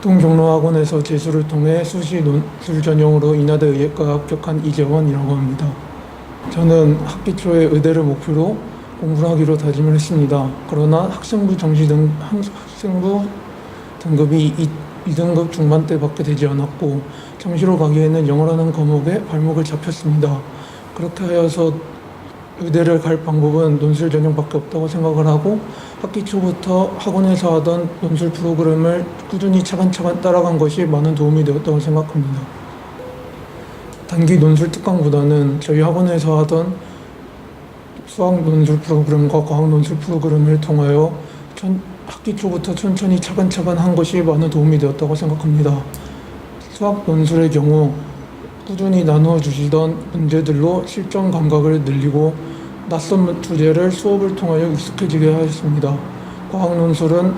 북동경로학원에서 재수를 통해 수시 논술 전형으로 인하대 의예과 합격한 이재원이라고 합니다. 저는 학기 초에 의대를 목표로 공부를 하기로 다짐을 했습니다. 그러나 학생부 정시 등 학생부 등급이 2, 등급 중반대밖에 되지 않았고 정시로 가기에는 영어라는 과목에 발목을 잡혔습니다. 그렇게 하여서 의대를 갈 방법은 논술 전형밖에 없다고 생각을 하고 학기 초부터 학원에서 하던 논술 프로그램을 꾸준히 차근차근 따라간 것이 많은 도움이 되었다고 생각합니다. 단기 논술 특강보다는 저희 학원에서 하던 수학 논술 프로그램과 과학 논술 프로그램을 통하여 천, 학기 초부터 천천히 차근차근 한 것이 많은 도움이 되었다고 생각합니다. 수학 논술의 경우 꾸준히 나누어 주시던 문제들로 실전 감각을 늘리고 낯선 주제를 수업을 통하여 익숙해지게 하였습니다. 과학 논술은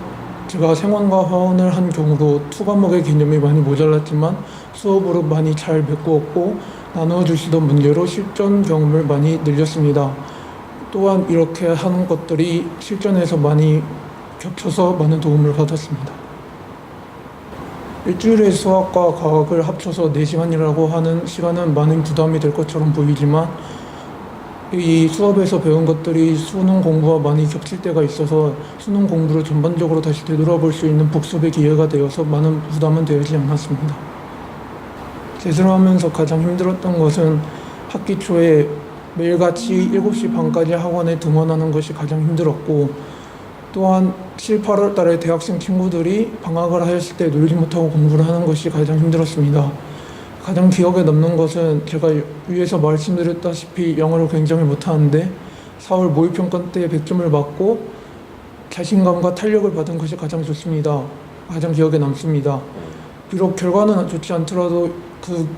제가 생원과 화원을 한 경우로 투 과목의 개념이 많이 모자랐지만 수업으로 많이 잘 메꾸었고 나누어 주시던 문제로 실전 경험을 많이 늘렸습니다. 또한 이렇게 하는 것들이 실전에서 많이 겹쳐서 많은 도움을 받았습니다. 일주일에 수학과 과학을 합쳐서 4시간이라고 하는 시간은 많은 부담이 될 것처럼 보이지만 이 수업에서 배운 것들이 수능 공부와 많이 겹칠 때가 있어서 수능 공부를 전반적으로 다시 되돌아볼 수 있는 복습의 기회가 되어서 많은 부담은 되지 않았습니다. 재수를 하면서 가장 힘들었던 것은 학기 초에 매일같이 7시 반까지 학원에 등원하는 것이 가장 힘들었고 또한 7, 8월 달에 대학생 친구들이 방학을 하였을 때 놀지 못하고 공부를 하는 것이 가장 힘들었습니다. 가장 기억에 남는 것은 제가 위에서 말씀드렸다시피 영어를 굉장히 못하는데 4월 모의평가 때 100점을 맞고 자신감과 탄력을 받은 것이 가장 좋습니다. 가장 기억에 남습니다. 비록 결과는 좋지 않더라도 그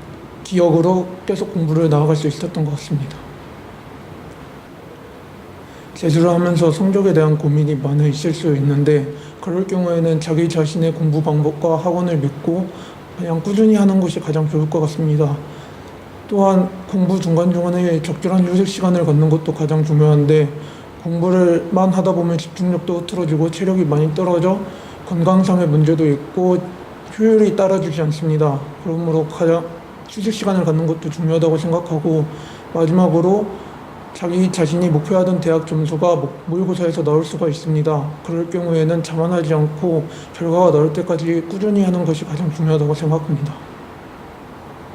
기억으로 계속 공부를 나아갈 수 있었던 것 같습니다. 재수를 하면서 성적에 대한 고민이 많이 있을 수 있는데 그럴 경우에는 자기 자신의 공부 방법과 학원을 믿고 그냥 꾸준히 하는 것이 가장 좋을 것 같습니다. 또한 공부 중간중간에 적절한 휴식 시간을 갖는 것도 가장 중요한데 공부를만 하다 보면 집중력도 흐트러지고 체력이 많이 떨어져 건강상의 문제도 있고 효율이 따라주지 않습니다. 그러므로 가장 휴식 시간을 갖는 것도 중요하다고 생각하고 마지막으로 자기 자신이 목표하던 대학 점수가 모- 모의고사에서 나올 수가 있습니다. 그럴 경우에는 자만하지 않고 결과가 나올 때까지 꾸준히 하는 것이 가장 중요하다고 생각합니다.